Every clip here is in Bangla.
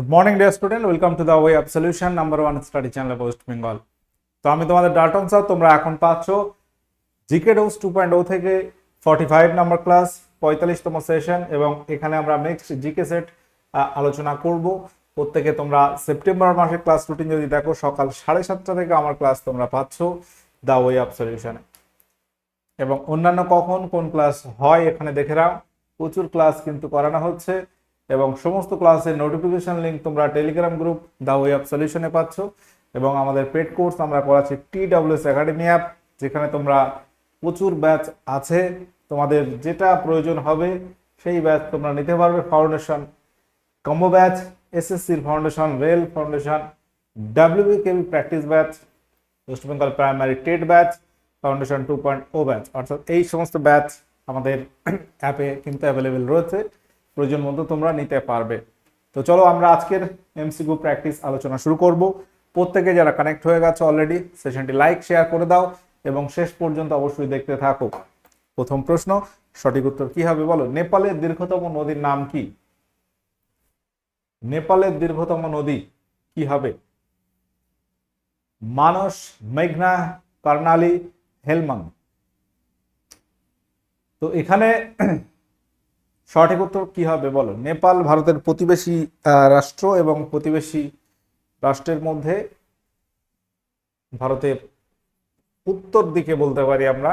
Good morning dear student welcome to the way of solution number one study channel West Bengal তো আমি তোমাদের ডাল্টন স্যার তোমরা এখন পাচ্ছ GK dose two point o থেকে ফর্টি ফাইভ নাম্বার ক্লাস পঁয়তাল্লিশতম সেশন এবং এখানে আমরা নেক্সট জিকে সেট আলোচনা করব। প্রত্যেকে তোমরা সেপ্টেম্বর মাসের ক্লাস রুটিন যদি দেখো, সকাল সাড়ে সাতটা থেকে আমার ক্লাস তোমরা পাচ্ছ দ্য ওয়ে অফ সলিউশনে এবং অন্যান্য কখন কোন ক্লাস হয়, এখানে দেখে নাও। প্রচুর ক্লাস কিন্তু করানো হচ্ছে। এবং সমস্ত ক্লাসের নোটিফিকেশন লিঙ্ক তোমরা Telegram group the way of সলিউশনে পাচ্ছ। এবং আমাদের পেড কোর্স আমরা করাচ্ছি টি ডাব্লিউএস একাডেমি অ্যাপ যেখানে তোমরা প্রচুর ব্যাচ আছে। তোমাদের যেটা প্রয়োজন হবে, সেই ব্যাচ তোমরা নিতে পারবে। ফাউন্ডেশন কম্বো ব্যাচ এসএসসির foundation rail foundation WBKB practice batch West Bengal primary TET batch foundation two point o batch অর্থাৎ এই সমস্ত ব্যাচ আমাদের অ্যাপে কিন্তু অ্যাভেলেবেল রয়েছে। প্রয়োজন মতো তোমরা নিতে পারবে। তো চলো আমরা আজকের এমসিকিউ প্র্যাকটিস আলোচনা শুরু করব। প্রত্যেকে যারা কানেক্ট হয়ে গেছে অলরেডি সেশনটি লাইক শেয়ার করে দাও এবং শেষ পর্যন্ত অবশ্যই দেখতে থাকো। প্রথম প্রশ্ন, সঠিক উত্তর কি হবে বলো? নেপালের দীর্ঘতম নদীর নাম কি? নেপালের দীর্ঘতম নদী কি হবে? মানস, মেঘনা, কর্ণালী, হেলমাং। তো এখানে সঠিক উত্তর কি হবে বলো? নেপাল ভারতের প্রতিবেশী রাষ্ট্র এবং প্রতিবেশী রাষ্ট্রের মধ্যে ভারতের উত্তর দিকে বলতে পারি আমরা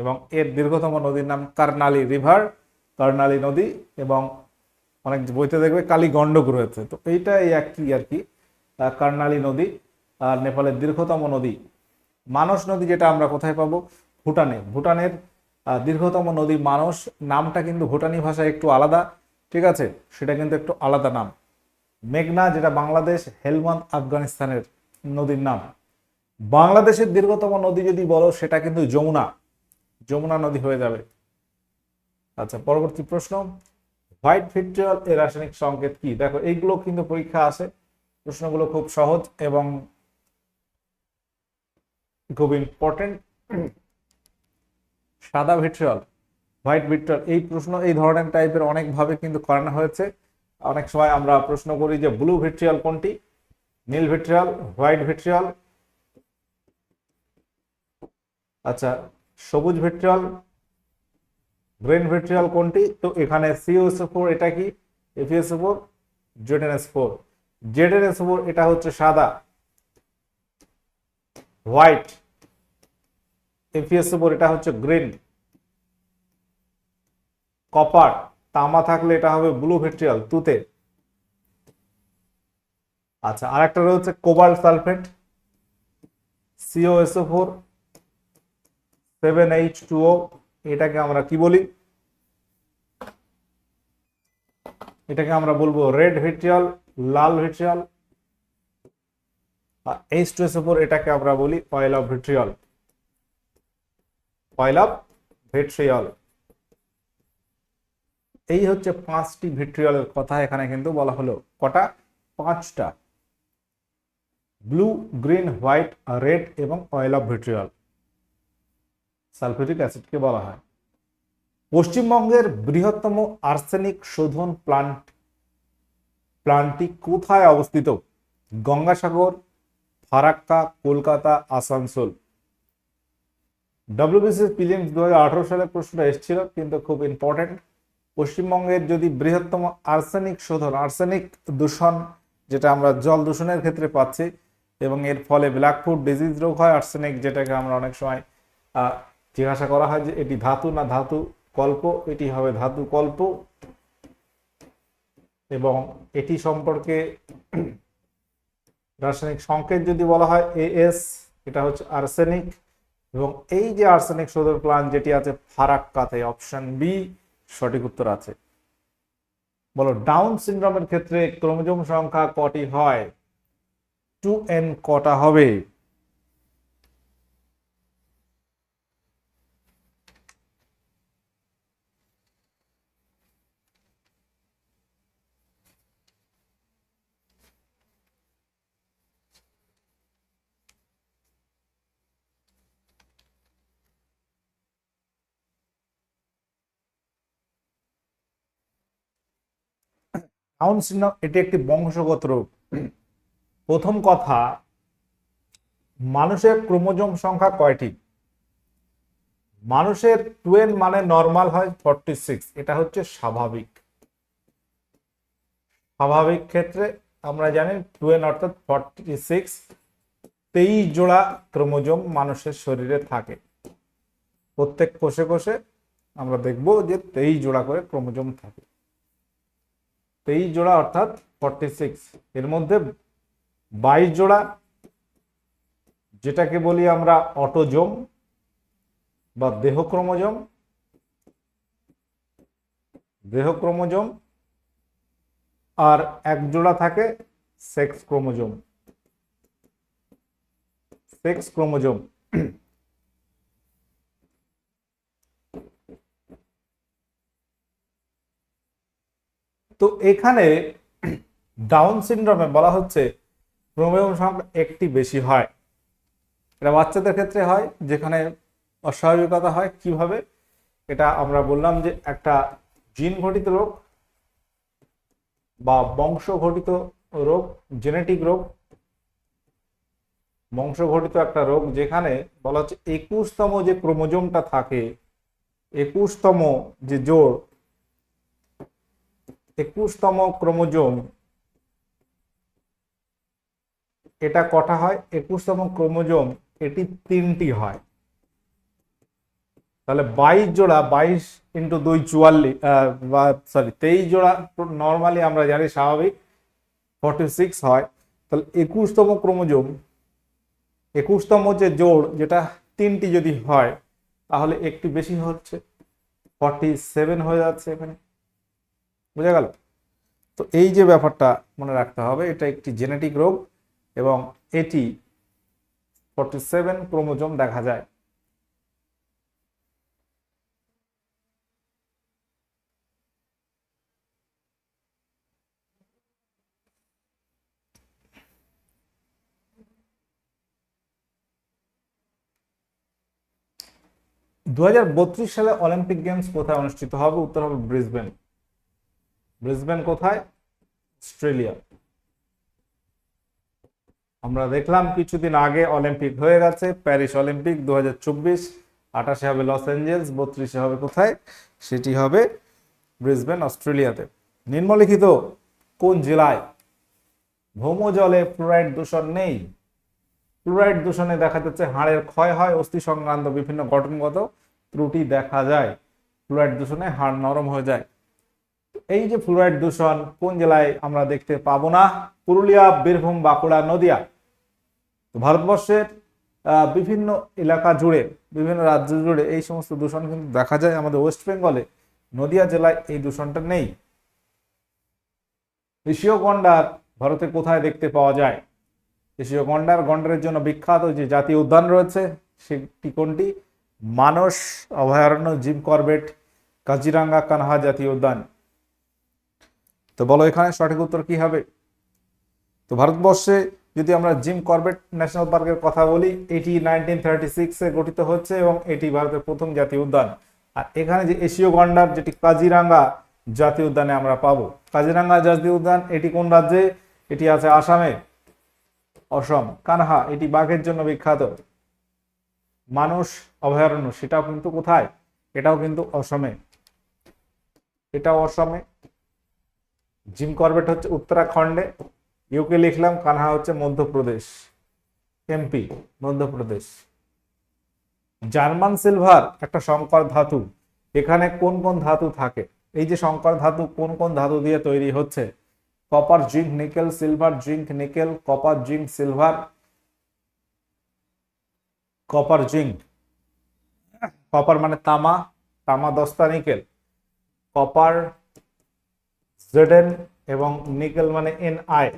এবং এর দীর্ঘতম নদীর নাম কার্নালি রিভার, কার্নালি নদী এবং অনেক বইতে দেখবে কালী গণ্ডক রয়েছে। তো এইটা এই একই আর কি কার্নালি নদী আর নেপালের দীর্ঘতম নদী। মানস নদী যেটা আমরা কোথায় পাবো? ভুটানে। ভুটানের দীর্ঘতম নদী মানস, নামটা কিন্তু ভুটানি ভাষায় একটু আলাদা, ঠিক আছে? সেটা কিন্তু একটু আলাদা নাম। মেঘনা, যেটা বাংলাদেশ, হেলমন্দ, আফগানিস্তানের নদীর নাম। বাংলাদেশের দীর্ঘতম নদী যদি বলো, সেটা কিন্তু যমুনা। যমুনা নদী হয়ে যাবে। আচ্ছা পরবর্তী প্রশ্ন। হোয়াইট ভিট্রিয়ল এর রাসায়নিক সংকেত কি? দেখো, এইগুলো কিন্তু পরীক্ষা আসে প্রশ্নগুলো খুব সহজ এবং খুব ইম্পর্টেন্ট সাদা ভিট্রিয়ল হোয়াইট ভিট্রিয়ল এই প্রশ্ন, এই ধরনের টাইপের অনেকভাবে কিন্তু করানো হয়েছে। অনেক সময় আমরা প্রশ্ন করি যে ব্লু ভিট্রিয়াল কোনটি? নীল ভিট্রিয়ল হোয়াইট ভিট্রিয়াল আচ্ছা সবুজ ভিট্রিয়াল গ্রিন ভিট্রিয়াল কোনটি? তো এখানে সিওএসও ফোর এটা কি? FESO four ZNS four ZNS four এটা হচ্ছে সাদা। হোয়াইট এফিএসও ফোর এটা হচ্ছে গ্রিন কপার তামা থাকলে এটা হবে ব্লু ভিট্রিয়াল তুতে। আচ্ছা আর একটা রয়েছে cobalt sulphate COSO four seven H two O এটাকে আমরা কি বলি? এটাকে আমরা বলব রেড ভিট্রিয়াল লাল ভিট্রিয়াল আর এইচ টু এস ফোর এটাকে আমরা বলি oil of vitriol oil of vitriol. এই হচ্ছে পাঁচটি ভিট্রিয়লের কথা, এখানে কিন্তু বলা হলো কটা? পাঁচটা। ব্লু, গ্রিন, হোয়াইট, রেড এবং অয়েল অফ ভিট্রিয়ল। সালফিউরিক অ্যাসিডকে বলা হয়। পশ্চিমবঙ্গের বৃহত্তম আর্সেনিক শোধন প্লান্ট, প্লান্টটি কোথায় অবস্থিত? গঙ্গাসাগর, ফারাক্কা, কলকাতা, আসানসোল। ডব্লিউবিসি প্রিলিমস দু সালে প্রশ্নটা এসেছিল, কিন্তু খুব ইম্পর্টেন্ট পশ্চিমবঙ্গের যদি বৃহত্তম আর্সেনিক শোধন, আর্সেনিক দূষণ, যেটা আমরা জল দূষণের ক্ষেত্রে পাচ্ছি, এবং এর ফলে ব্ল্যাক ফুড ডিজিজ রোগ হয়, আর্সেনিক যেটাকে আমরা অনেক সময় জিজ্ঞাসা করা হয় যে এটি ধাতু না ধাতু কল্প? এটি হবে ধাতু কল্প। এবং এটি সম্পর্কে রাসায়নিক সংকেত যদি বলা হয় এএস এটা হচ্ছে আর্সেনিক। এবং এই যে আর্সেনিক শোধন প্লান যেটি আছে ফারাক্কাতে, অপশন বি সঠিক উত্তর আছে। বলো, ডাউন সিনড্রোমের ক্ষেত্রে ক্রোমোজোম সংখ্যা কটি হয়? টু এন কটা হবে? ডাউন এটি একটি বংশগত রোগ প্রথম কথা, মানুষের ক্রোমোজোম সংখ্যা কয়টি? মানুষের টুয়েন মানে নর্মাল হয় ফর্টি সিক্স, এটা হচ্ছে স্বাভাবিক। স্বাভাবিক ক্ষেত্রে আমরা জানি টুয়েন অর্থাৎ ফর্টি সিক্স, তেইশ জোড়া ক্রোমোজোম মানুষের শরীরে থাকে। প্রত্যেক কোষে কোষে আমরা দেখব যে তেইশ জোড়া করে ক্রোমোজোম থাকে। তেইশ জোড়া অর্থাৎ ফর্টি সিক্স এর মধ্যে বাইশ জোড়া, যেটাকে বলি আমরা অটোজোম বা দেহ ক্রোমোজোম দেহ ক্রোমোজোম আর এক জোড়া থাকে সেক্স ক্রোমোজোম। Sex chromosome. তো এখানে ডাউন সিনড্রোমে বলা হচ্ছে ক্রোমোজোম সংখ্যা একটি বেশি হয়। এটা বাচ্চাদের ক্ষেত্রে হয়, যেখানে অস্বাভাবিকতা হয়। কীভাবে? এটা আমরা বললাম যে একটা জিন ঘটিত রোগ বা বংশ ঘটিত রোগ, জেনেটিক রোগ বংশঘটিত একটা রোগ, যেখানে বলা হচ্ছে একুশতম যে ক্রোমোজোমটা থাকে, একুশতম যে জোড় একুশতম ক্রোমোজোম। এটা কটা হয়? একুশতম ক্রোমোজোম, এটি তিনটি হয়। তাহলে বাইশ জোড়া, বাইশ ইন্টু দুই চুয়াল্লিশ সরি তেইশ জোড়া নর্মালি আমরা জানি স্বাভাবিক ফর্টি সিক্স হয়। তাহলে একুশতম ক্রোমোজোম, একুশতম যে জোড়, যেটা তিনটি যদি হয়, তাহলে একটি বেশি হচ্ছে ফর্টি সেভেন হয়ে যাচ্ছে এখানে। বুঝা গেল? তো এই যে ব্যাপারটা মনে রাখতে হবে, এটা একটি জেনেটিক রোগ এবং এটি ফর্টি সেভেন ক্রোমোজোম দেখা যায়। দু হাজার বত্রিশ সালে অলিম্পিক গেমস কোথায় অনুষ্ঠিত হবে? উত্তর হবে ব্রিসবেন। ব্রিসবেন কোথায়? অস্ট্রেলিয়া। আমরা দেখলাম কিছুদিন আগে অলিম্পিক হয়ে গেছে, প্যারিস অলিম্পিক দু হাজার চব্বিশ, আঠাশে হবে লস অ্যাঞ্জেলস, বত্রিশে হবে কোথায়? সেটি হবে ব্রিসবেন, অস্ট্রেলিয়াতে। নিম্নলিখিত, কোন জেলায় ভৌমজলে ফ্লোরাইড দূষণ নেই? ফ্লোরাইড দূষণে দেখা যাচ্ছে হাড়ের ক্ষয় হয়, অস্থি সংক্রান্ত বিভিন্ন গঠনগত ত্রুটি দেখা যায়। ফ্লোরাইড দূষণে হাড় নরম হয়ে যায়। এই যে ফ্লোরাইড দূষণ কোন জেলায় আমরা দেখতে পাবো না? পুরুলিয়া, বীরভূম, বাঁকুড়া, নদিয়া। তো ভারতবর্ষের বিভিন্ন এলাকা জুড়ে, বিভিন্ন রাজ্য জুড়ে এই সমস্ত দূষণ কিন্তু দেখা যায় আমাদের ওয়েস্ট বেঙ্গলে। নদিয়া জেলায় এই দূষণটা নেই। এশীয় গন্ডার ভারতে কোথায় দেখতে পাওয়া যায়? এশীয় গন্ডার গন্ডারের জন্য বিখ্যাত যে জাতীয় উদ্যান রয়েছে, সেটি কোনটি? মানস অভয়ারণ্য, জিম করবেট কাজিরাঙ্গা কানহা জাতীয় উদ্যান। তো বলো, এখানে সঠিক উত্তর কি হবে? তো ভারতবর্ষে যদি আমরা জিম করবেট ন্যাশনাল পার্কের কথা বলি, এটি নাইনটিন থার্টি সিক্সে গঠিত হচ্ছে এবং এটি ভারতের প্রথম জাতীয় উদ্যান। আর এখানে যে এশীয় গন্ডার, যেটি কাজিরাঙ্গা জাতীয় উদ্যানে আমরা পাবো। কাজিরাঙ্গা জাতীয় উদ্যান, এটি কোন রাজ্যে? এটি আছে আসামে। অসম, কানহা, এটি বাঘের জন্য বিখ্যাত। মানুষ অভয়ারণ্য, সেটাও কিন্তু কোথায়? এটাও কিন্তু অসমে। এটাও অসমে। জিম করবেট হচ্ছে উত্তরাখণ্ডে ইউকে লিখলাম, কানহা হচ্ছে Madhya Pradesh MP Madhya Pradesh. German silver, একটা সংকর ধাতু, এখানে কোন কোন ধাতু থাকে? এই যে সংকর ধাতু, কোন কোন ধাতু দিয়ে তৈরি হচ্ছে? Copper zinc nickel, silver zinc nickel, copper zinc silver, copper zinc, copper মানে তামা তামা দস্তা নিকেল, কপার জেডেন এবং নিকেল মানে এন আই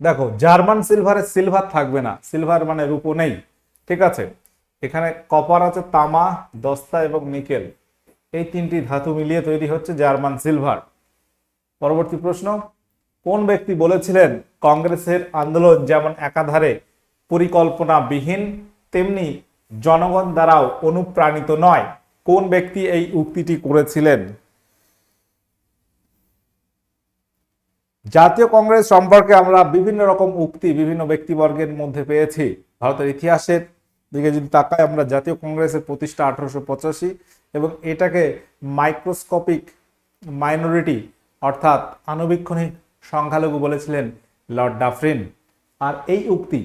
দেখো, জার্মান সিলভারে সিলভার থাকবে না। সিলভার মানে রূপো নেই। ঠিক আছে? এখানে কপার আছে, তামা, দস্তা এবং নিকেল এই তিনটি ধাতু মিলিয়ে তৈরি হচ্ছে জার্মান সিলভার পরবর্তী প্রশ্ন, কোন ব্যক্তি বলেছিলেন কংগ্রেসের আন্দোলন যেমন একাধারে পরিকল্পনাবিহীন, তেমনি জনগণ দ্বারাও অনুপ্রাণিত নয়? কোন ব্যক্তি এই উক্তিটি করেছিলেন? জাতীয় কংগ্রেস সম্পর্কে আমরা বিভিন্ন রকম উক্তি বিভিন্ন ব্যক্তিবর্গের মধ্যে পেয়েছি। ভারতের ইতিহাসের দিকে যদি তাকাই, আমরা জাতীয় কংগ্রেসের প্রতিষ্ঠা আঠারোশো পঁচাশি এবং এটাকে মাইক্রোস্কোপিক মাইনরিটি অর্থাৎ আনুবীক্ষণিক সংখ্যালঘু বলেছিলেন লর্ড ডাফরিন। আর এই উক্তি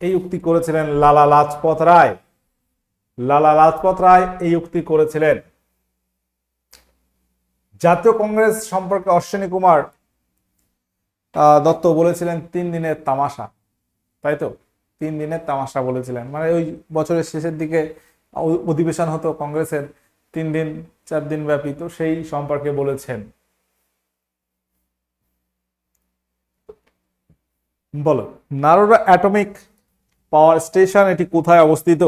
এই উক্তি করেছিলেন লালা লাজপত রায়। লালা লাজপত রায় এই উক্তি করেছিলেন জাতীয় কংগ্রেস সম্পর্কে অশ্বিনী কুমার দত্ত বলেছিলেন তিন দিনের তামাশা। তাই তো? তিন দিনের তামাশা বলেছিলেন। মানে ওই বছরের শেষের দিকে অধিবেশন হতো কংগ্রেসের তিন দিন, চার দিন ব্যাপী। তো সেই সম্পর্কে বলেছেন। বলো নারোরা অ্যাটমিক পাওয়ার স্টেশন এটি কোথায় অবস্থিত?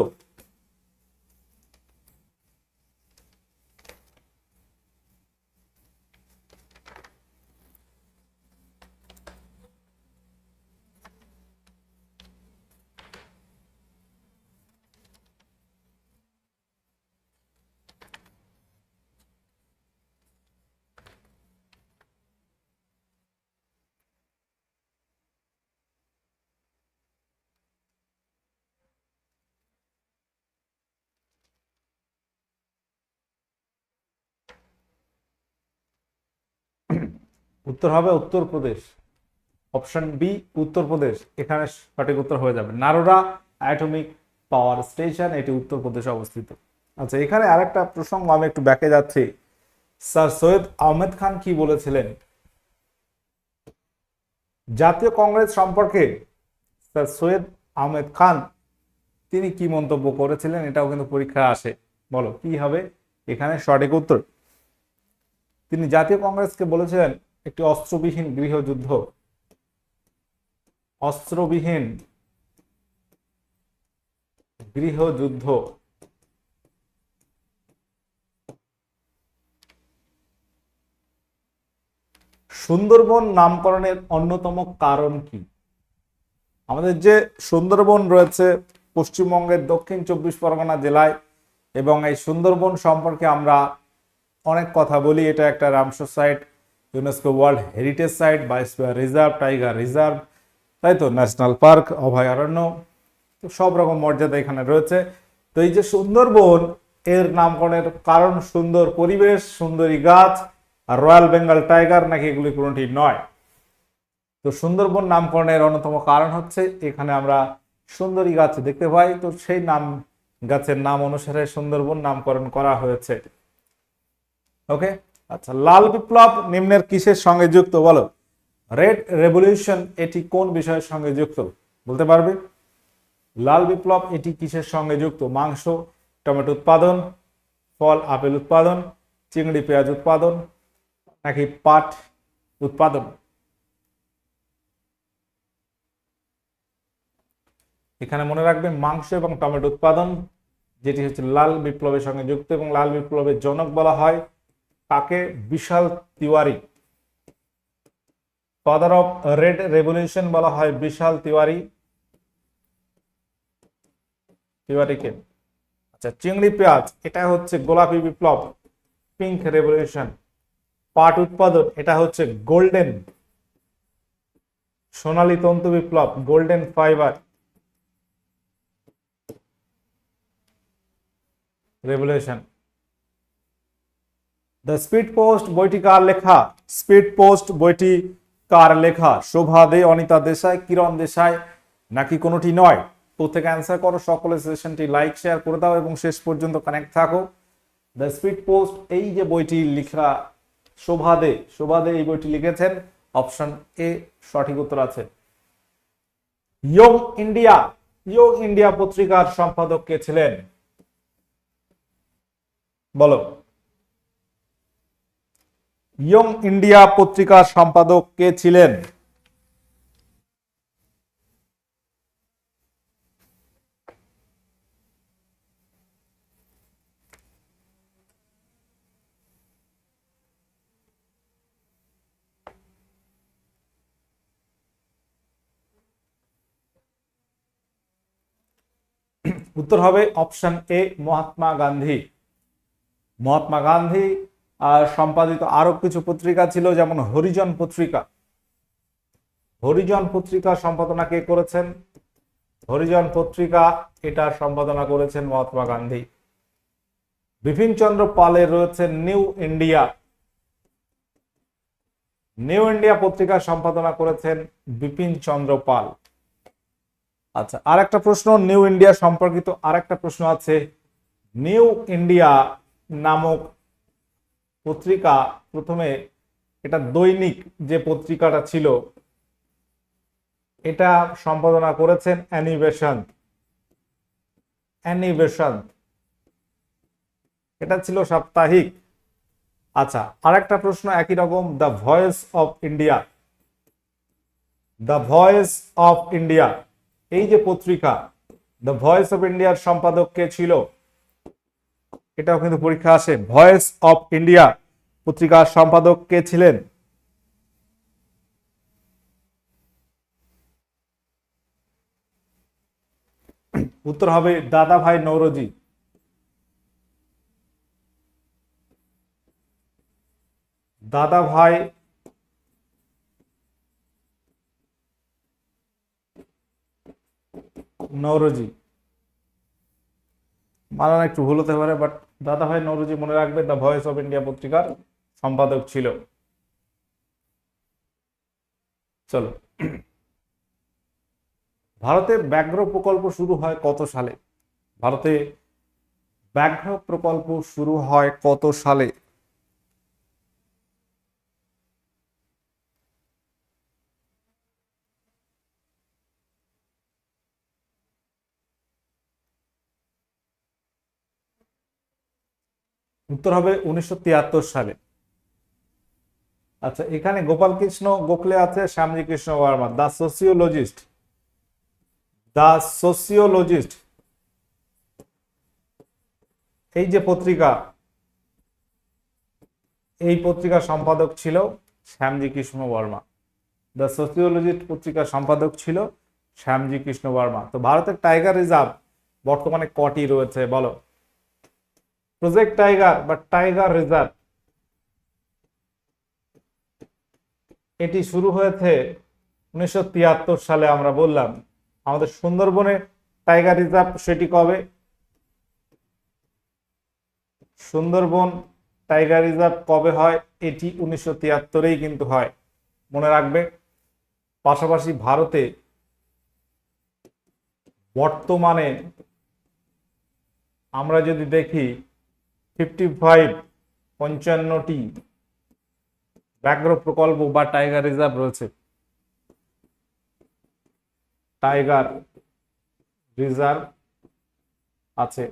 উত্তর হবে উত্তরপ্রদেশ অপশন বি উত্তরপ্রদেশ এখানে সঠিক উত্তর হয়ে যাবে। নারোরা অ্যাটমিক পাওয়ার স্টেশন এটি উত্তরপ্রদেশে অবস্থিত। আচ্ছা এখানে আরেকটা প্রসঙ্গ, আমি একটু ব্যাকে যাচ্ছি। স্যার সৈয়দ আহমেদ খান কি বলেছিলেন? জাতীয় কংগ্রেস সম্পর্কে স্যার সৈয়দ আহমেদ খান, তিনি কি মন্তব্য করেছিলেন? এটাও কিন্তু পরীক্ষায় আসে। বলো, কি হবে? এখানে সঠিক উত্তর। তিনি জাতীয় কংগ্রেসকে বলেছিলেন একটি অস্ত্রবিহীন গৃহযুদ্ধ। অস্ত্রবিহীন গৃহযুদ্ধ। সুন্দরবন নামকরণের অন্যতম কারণ কি? আমাদের যে সুন্দরবন রয়েছে পশ্চিমবঙ্গের দক্ষিণ চব্বিশ পরগনা জেলায় এবং এই সুন্দরবন সম্পর্কে আমরা অনেক কথা বলি। এটা একটা Ramsar site UNESCO world heritage site biosphere reserve tiger reserve তাই তো? ন্যাশনাল পার্ক অভয়ারণ্য তো সব রকম মর্যাদা এখানে রয়েছে। তো এই যে সুন্দরবন, এর নামকরণের কারণ সুন্দর পরিবেশ, সুন্দরী গাছ, আর রয়্যাল বেঙ্গল টাইগার নাকি এগুলি কোনোটি নয়। তো সুন্দরবন নামকরণের অন্যতম কারণ হচ্ছে এখানে আমরা সুন্দরী গাছ দেখতে পাই। তো সেই নাম, গাছের নাম অনুসারে সুন্দরবন নামকরণ করা হয়েছে। ওকে আচ্ছা লাল বিপ্লব নিম্নের কিসের সঙ্গে যুক্ত বলো? রেড রেভলিউশন এটি কোন বিষয়ের সঙ্গে যুক্ত? বলতে পারবে? লাল বিপ্লব এটি কিসের সঙ্গে যুক্ত? মাংস, টমেটো উৎপাদন, ফল, আপেল উৎপাদন, চিংড়ি, পেঁয়াজ উৎপাদন, নাকি পাট উৎপাদন? এখানে মনে রাখবেন মাংস এবং টমেটো উৎপাদন, যেটি হচ্ছে লাল বিপ্লবের সঙ্গে যুক্ত এবং লাল বিপ্লবের জনক বলা হয়। কাকে Vishal Tiwari father of red revolution বলা হয়, বিশাল তিওয়ারি, তিওয়ারিকে। আচ্ছা চিংড়ি পেঁয়াজ, এটা হচ্ছে গোলাপি বিপ্লব পিঙ্ক রেভলিউশন পাট উৎপাদন এটা হচ্ছে গোল্ডেন সোনালী তন্তু বিপ্লব golden fibre revolution the speed post বইটি কার লেখা? স্পিড পোস্ট বইটি কার লেখা? শোভা দে, অনিতা দেশাই, কিরণ দেশাই, নাকি কোনোটি নয়? প্রত্যেকে অ্যান্সার করো সকলে সেশনটি লাইক শেয়ার করে দাও এবং শেষ পর্যন্ত কানেক্ট থাকো। দ্য স্পিড পোস্ট এই যে বইটি লেখা, শোভা দে শোভা দে এই বইটি লিখেছেন অপশন এ সঠিক উত্তর আছে। ইয়ং ইন্ডিয়া ইয়ং ইন্ডিয়া পত্রিকার সম্পাদক কে ছিলেন? বলো। ইয়ং ইন্ডিয়া পত্রিকার সম্পাদক কে ছিলেন? উত্তর হবে অপশন এ মহাত্মা গান্ধী। মহাত্মা গান্ধী সম্পাদিত আরও কিছু পত্রিকা ছিল, যেমন হরিজন পত্রিকা। হরিজন পত্রিকা সম্পাদনা কে করেছেন? হরিজন পত্রিকা এটা সম্পাদনা করেছেন মহাত্মা গান্ধী। বিপিন চন্দ্র পালের রয়েছে নিউ ইন্ডিয়া। নিউ ইন্ডিয়া পত্রিকা সম্পাদনা করেছেন বিপিন চন্দ্র পাল। আচ্ছা আর একটা প্রশ্ন, নিউ ইন্ডিয়া সম্পর্কিত আর একটা প্রশ্ন আছে। নিউ ইন্ডিয়া নামক পত্রিকা প্রথমে এটা দৈনিক যে পত্রিকাটা ছিল, এটা সম্পাদনা করেছেন অ্যানিবেশন অ্যানিবেশন এটা ছিল সাপ্তাহিক। আচ্ছা আর একটা প্রশ্ন একই রকম the voice of India the voice of India এই যে পত্রিকা দ্য ভয়েস অফ ইন্ডিয়ার সম্পাদক কে ছিল? এটাও কিন্তু পরীক্ষা আসে। ভয়েস অফ ইন্ডিয়া পত্রিকার সম্পাদক কে ছিলেন? উত্তর হবে দাদা ভাই নৌরজি। দাদা ভাই নৌরজি মানান একটু ভুল হতে পারে বাট দাদা ভাই নৌরজি মনে রাখবে দ্য ভয়েস অফ ইন্ডিয়া পত্রিকার সম্পাদক ছিল। চলো। ভারতে ব্যাঘ্র প্রকল্প শুরু হয় কত সালে? ভারতে ব্যাঘ্র প্রকল্প শুরু হয় কত সালে? উত্তর হবে উনিশশো তিয়াত্তর সালে। আচ্ছা এখানে গোপাল কৃষ্ণ গোখলে আছে Shyamji Krishna Varma. The sociologist. The sociologist. এই যে পত্রিকা, এই পত্রিকার সম্পাদক ছিল শ্যামজি কৃষ্ণ বর্মা। দ্য সোসিওলজিস্ট পত্রিকার সম্পাদক ছিল শ্যামজি কৃষ্ণ বর্মা। তো ভারতের টাইগার রিজার্ভ বর্তমানে কটি রয়েছে, বলো? প্রজেক্ট টাইগার বা টাইগার রিজার্ভ। এটি শুরু হয়েছে উনিশশো তিয়াত্তর সালে আমরা বললাম, আমাদের সুন্দরবনে টাইগার রিজার্ভ সেটি কবে? সুন্দরবন টাইগার রিজার্ভ কবে হয়? এটি উনিশশো তিয়াত্তরেই কিন্তু হয়। মনে রাখবে, পাশাপাশি ভারতে বর্তমানে আমরা যদি দেখি ফিফটি ফাইভ পঞ্চান্নটি ব্যাঘ্র প্রকল্প বা টাইগার রিজার্ভ রয়েছে। টাইগার রিজার্ভ আছে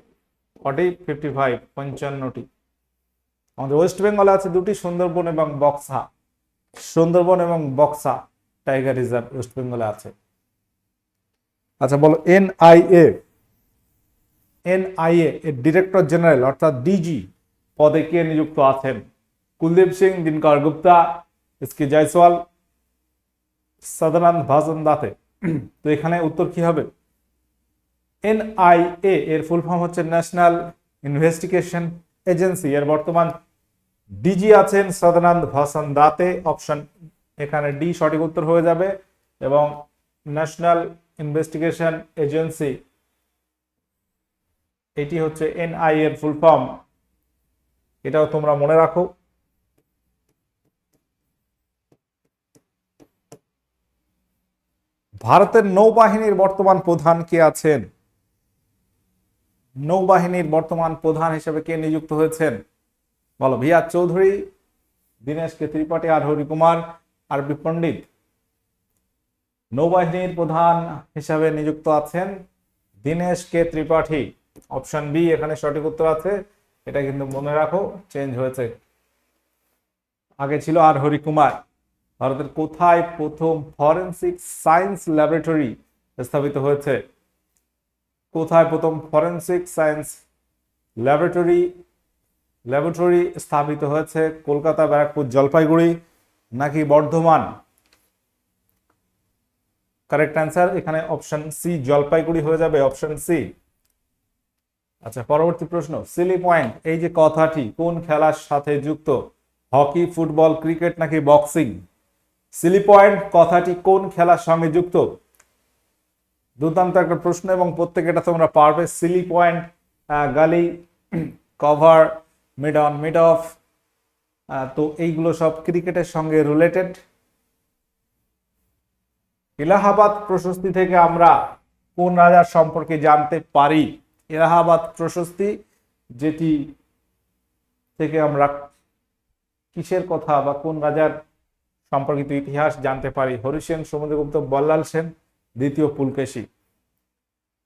কটি ফিফটি ফাইভ, পঞ্চান্নটি। আমাদের ওয়েস্ট বেঙ্গলে আছে দুটি, সুন্দরবন এবং বক্সা। সুন্দরবন এবং বক্সা টাইগার রিজার্ভ ওয়েস্ট বেঙ্গলে আছে। আচ্ছা বলো, এনআইএ এনআইএ, এর ডিরেক্টর জেনারেল অর্থাৎ ডিজি পদে কে নিযুক্ত আছেন? কুলদীপ সিং, দিনকর গুপ্তা, এস কে জয়সওয়াল, সদানন্দ ভাজন দাতে তো এখানে উত্তর কি হবে? এনআইএ এর ফুল ফর্ম হচ্ছে ন্যাশনাল ইনভেস্টিগেশন এজেন্সি এর বর্তমান ডিজি আছেন সদানন্দ ভাসন দাতে অপশন এখানে ডি সঠিক উত্তর হয়ে যাবে এবং ন্যাশনাল ইনভেস্টিগেশন এজেন্সি এটি হচ্ছে এনআই ফুল ফর্ম এটাও তোমরা মনে রাখো। ভারতের নৌবাহিনীর বর্তমান প্রধান কে আছেন? নৌবাহিনীর বর্তমান প্রধান হিসেবে কে নিযুক্ত হয়েছেন? বলো ভিয়া চৌধুরী, দীনেশ কে ত্রিপাঠী, আর হরিকুমার আর পণ্ডিত। নৌবাহিনীর প্রধান হিসাবে নিযুক্ত আছেন Dinesh K Tripathi. Option B, এখানে সঠিক উত্তর আছে। এটা কিন্তু মনে রাখো, চেঞ্জ হয়েছে। আগে ছিল আর হরিকুমার ভারতের কোথায় প্রথম ফরেন্সিক সায়েন্স ল্যাবরেটরি স্থাপিত হয়েছে? কোথায় প্রথম ফরেন্সিক সায়েন্স ল্যাবরেটরি ল্যাবরেটরি স্থাপিত হয়েছে? কলকাতা, ব্যারাকপুর, জলপাইগুড়ি নাকি বর্ধমান? কারেক্ট অ্যান্সার এখানে অপশন সি জলপাইগুড়ি হয়ে যাবে। অপশন সি আচ্ছা পরবর্তী প্রশ্ন। সিলি পয়েন্ট এই যে কথাটি, কোন খেলার সাথে যুক্ত? হকি, ফুটবল, ক্রিকেট নাকি বক্সিং? সিলি পয়েন্ট কথাটি কোন খেলার সঙ্গে যুক্ত? দুর্দান্ত একটা প্রশ্ন এবং প্রত্যেকটা তোমরা পারবে। Silly point gully cover mid on mid off তো এইগুলো সব ক্রিকেটের সঙ্গে রিলেটেড এলাহাবাদ প্রশস্তি থেকে আমরা কোন রাজার সম্পর্কে জানতে পারি? এলাহাবাদ প্রশস্তি, যেটি থেকে আমরা কিসের কথা বা কোন রাজার সম্পর্কিত ইতিহাস জানতে পারি। হরিসেন সমুদ্রগুপ্ত বল্লাল সেন, দ্বিতীয় পুলকেশী।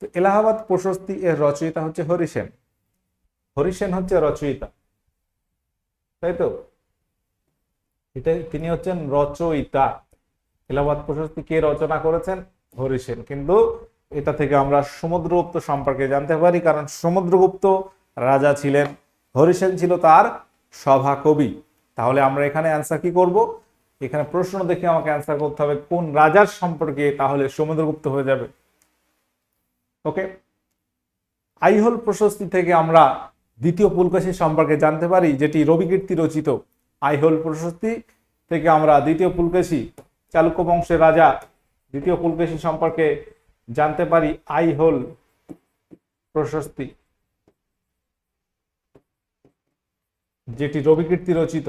তো এলাহাবাদ প্রশস্তি এর রচয়িতা হচ্ছে হরিসেন হরিসেন হচ্ছে রচয়িতা। তাই তো? এটাই তিনি হচ্ছেন রচয়িতা। এলাহাবাদ প্রশস্তি কে রচনা করেছেন? হরিসেন কিন্তু এটা থেকে আমরা সমুদ্রগুপ্ত সম্পর্কে জানতে পারি, কারণ সমুদ্রগুপ্ত রাজা ছিলেন। হরিসেন ছিল তার সভা কবি তাহলে আমরা এখানে অ্যান্সার কি করব? এখানে প্রশ্ন দেখে আমাকে অ্যান্সার করতে হবে, কোন রাজার সম্পর্কে তাহলে সমুদ্রগুপ্ত হয়ে যাবে? ওকে আইহোল প্রশস্তি থেকে আমরা দ্বিতীয় পুলকেশী সম্পর্কে জানতে পারি, যেটি রবিকীর্তি রচিত। আইহোল প্রশস্তি থেকে আমরা দ্বিতীয় পুলকেশী, চালুক্য বংশের রাজা, দ্বিতীয় পুলকেশী সম্পর্কে জানতে পারি আইহোল প্রশস্তি, যেটি রবিকীর্তি রচিত।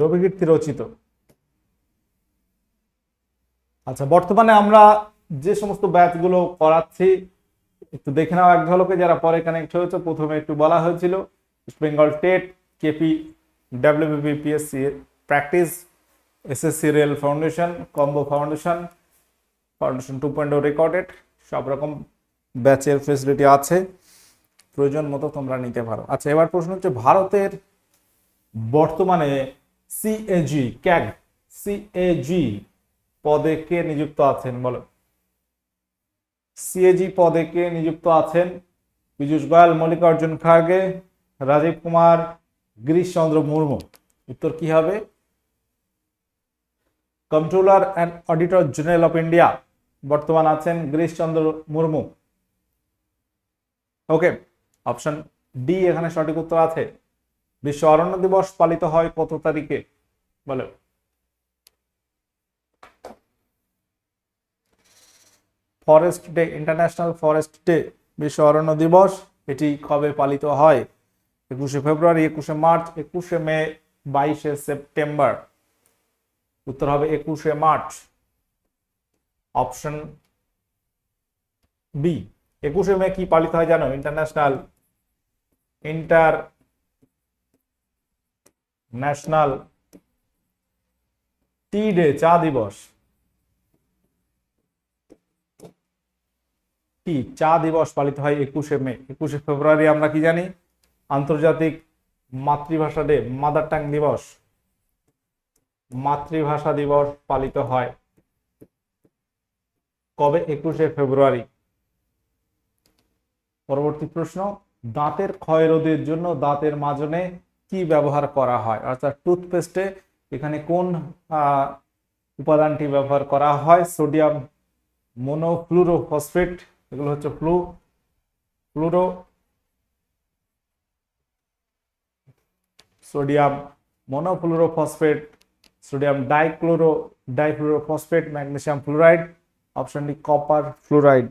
রবিকীর্তি রচিত। আচ্ছা বর্তমানে আমরা যে সমস্ত ব্যাচগুলো করাচ্ছি, একটু দেখে নাও এক ঝলকে যারা পরে কানেক্ট হয়েছে। প্রথমে একটু বলা হয়েছিল East Bengal TET KP WBP PSC practice SSC rail foundation combo foundation foundation two point recorded সব রকম ব্যাচের ফেসিলিটি আছে। প্রয়োজন মতো তোমরা নিতে পারো। আচ্ছা এবার প্রশ্ন হচ্ছে, ভারতের বর্তমানে সিএজি ক্যাগ সিএজি পদে কে নিযুক্ত আছেন বলো। সিএজি পদে কে নিযুক্ত আছেন? পীযূষ গোয়াল, মল্লিকার্জুন খার্গে রাজীব কুমার, গিরিশচন্দ্র মুর্মু। উত্তর কি হবে? Controller and auditor general of India. বর্তমান আছেন Girish Chandra Murmu. Okay, option D এখানে সঠিক উত্তর আছে। বিশ্ব অরণ্য দিবস পালিত হয় কত তারিখে? বলো। Forest day international forest day বিশ্ব অরণ্য দিবস, এটি কবে পালিত হয়? একুশে ফেব্রুয়ারি, একুশে মার্চ, একুশে মে, বাইশে সেপ্টেম্বর। উত্তর হবে একুশে মার্চ। অপশন বি একুশে মে কি পালিত হয় জানো? International international tea day, চা দিবস। কি? চা দিবস পালিত হয় একুশে মে, একুশে ফেব্রুয়ারি আমরা কি জানি? আন্তর্জাতিক মাতৃভাষা ডে, মাদার টাং দিবস। মাতৃভাষা দিবস পালিত হয় কবে? একুশে ফেব্রুয়ারি। পরবর্তী প্রশ্ন, দাঁতের ক্ষয় রোধের জন্য দাঁতের মাজনে কি ব্যবহার করা হয়? অর্থাৎ টুথপেস্টে এখানে কোন উপাদানটি ব্যবহার করা হয়? সোডিয়াম মোনোফ্লুরোফসফেট, এগুলো হচ্ছে flu, fluoro, sodium monofluorophosphate, sodium dichloro difluorophosphate magnesium fluoride, option D copper fluoride.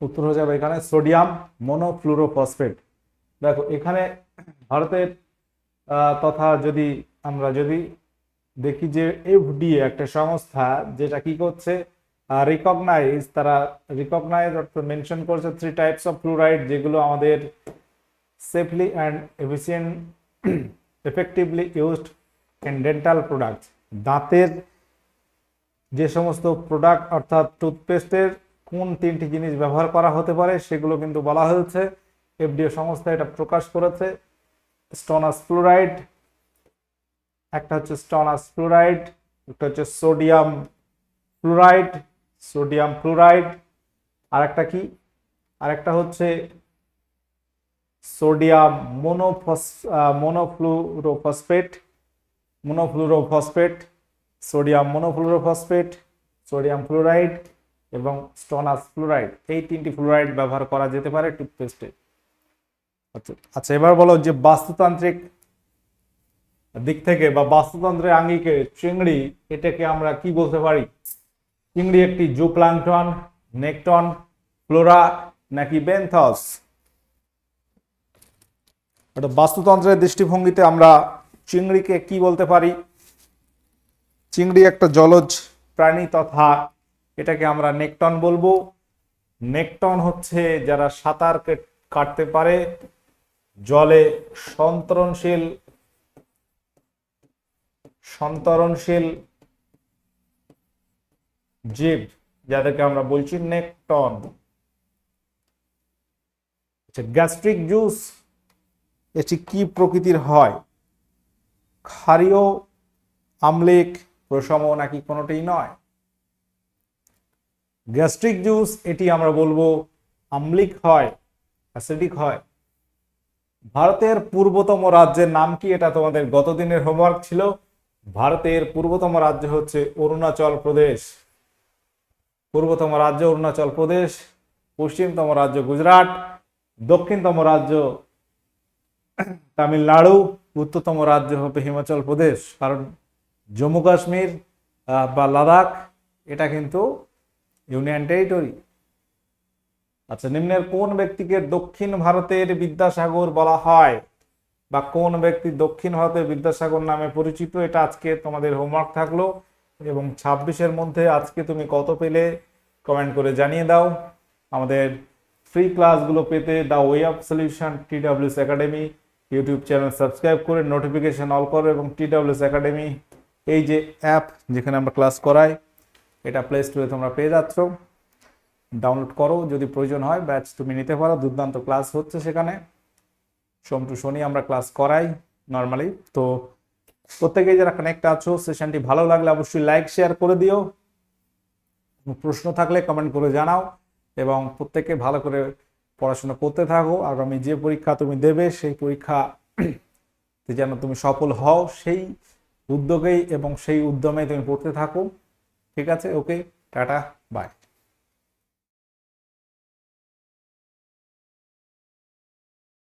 উত্তর হয়ে যাবে এখানে সোডিয়াম মোনোফ্লুরোফসফেট। দেখো, এখানে ভারতের তথা যদি আমরা যদি দেখি যে এফডিএ একটা সংস্থা যেটা কি করছে রিকগনাইজ তারা রিকগনাইজ অর্থাৎ মেনশন করছে থ্রি টাইপস অফ ফ্লুরাইড যেগুলো আমাদের safely and efficient effectively used in dental product দাঁতের যে সমস্ত প্রোডাক্ট অর্থাৎ টুথপেস্টের কোন তিনটি জিনিস ব্যবহার করা হতে পারে সেগুলো কিন্তু বলা হয়েছে। এফডিএ সংস্থা এটা প্রকাশ করেছে, স্টোনাস ফ্লোরাইড, একটা হচ্ছে স্টোনাস ফ্লোরাইড, একটা হচ্ছে সোডিয়াম ফ্লোরাইড সোডিয়াম ফ্লোরাইড আর একটা কি? আর একটা হচ্ছে sodium monophos monofluorophosphate monofluorophosphate, sodium monofluorophosphate, sodium fluoride এবং স্টোনাস ফ্লোরাইড। এই তিনটি ফ্লোরাইড ব্যবহার করা যেতে পারে টুথপেস্টে। আচ্ছা এবার বলো যে বাস্তুতান্ত্রিক দিক থেকে বা বাস্তুতন্ত্রের আঙ্গিকে চিংড়ি এটাকে আমরা কি বলতে পারি? চিংড়ি একটি জুপ্লাংটন, নেকটন, ফ্লোরা নাকি বেনথস? এটা বাস্তুতন্ত্রের দৃষ্টিভঙ্গিতে আমরা চিংড়িকে কি বলতে পারি? চিংড়ি একটা জলজ প্রাণী তথা এটাকে আমরা নেকটন বলব। নেকটন হচ্ছে যারা সাঁতার কাটতে পারে জলে সন্তরণশীল সন্তরণশীল জীব, যাদেরকে আমরা বলছি নেকটন। আচ্ছা গ্যাস্ট্রিক জুস, এটি কি প্রকৃতির হয়? ক্ষারীয় আম্লিক প্রশম নাকি কোনোটাই নয়? গ্যাস্ট্রিক জুস, এটি আমরা বলব আম্লিক হয়, অ্যাসিডিক হয়। ভারতের পূর্বতম রাজ্যের নাম কি? এটা তোমাদের গতদিনের হোমওয়ার্ক ছিল। ভারতের পূর্বতম রাজ্য হচ্ছে অরুণাচল প্রদেশ। পূর্বতম রাজ্য অরুণাচল প্রদেশ, পশ্চিমতম রাজ্য গুজরাট, দক্ষিণতম রাজ্য তামিলনাড়ু, উত্তরতম রাজ্য হবে হিমাচল প্রদেশ। কারণ জম্মু কাশ্মীর বা লাদাখ, এটা কিন্তু ইউনিয়ন টেরিটরি আচ্ছা নিম্নের কোন ব্যক্তিকে দক্ষিণ ভারতের বিদ্যাসাগর বলা হয়? বা কোন ব্যক্তি দক্ষিণ ভারতের বিদ্যাসাগর নামে পরিচিত? এটা আজকে তোমাদের হোমওয়ার্ক থাকল এবং ছাব্বিশের মধ্যে আজকে তুমি কত পেলে কমেন্ট করে জানিয়ে দাও। আমাদের ফ্রি ক্লাসগুলো পেতে the way of solution T W S academy YouTube channel subscribe করে নোটিফিকেশন অল করো এবং টি ডাব্লিউস একাডেমি এই যে অ্যাপ যেখানে আমরা ক্লাস করাই, এটা প্লে স্টোরে তোমরা পেয়ে যাচ্ছ। ডাউনলোড করো, যদি প্রয়োজন হয় ব্যাচ তুমি নিতে পারো। দুর্দান্ত ক্লাস হচ্ছে সেখানে। সোম টু শনি আমরা ক্লাস করাই নর্মালি তো প্রত্যেকেই যারা কানেক্ট আছো সেশনটি ভালো লাগলে অবশ্যই লাইক শেয়ার করে দিও। প্রশ্ন থাকলে কমেন্ট করে জানাও এবং প্রত্যেকে ভালো করে পড়াশোনা করতে থাকো। আগামী যে পরীক্ষা তুমি দেবে, সেই পরীক্ষা যেন তুমি সফল হও, সেই উদ্যোগেই এবং সেই উদ্যমে তুমি পড়তে থাকো। ঠিক আছে ওকে টাটা বাই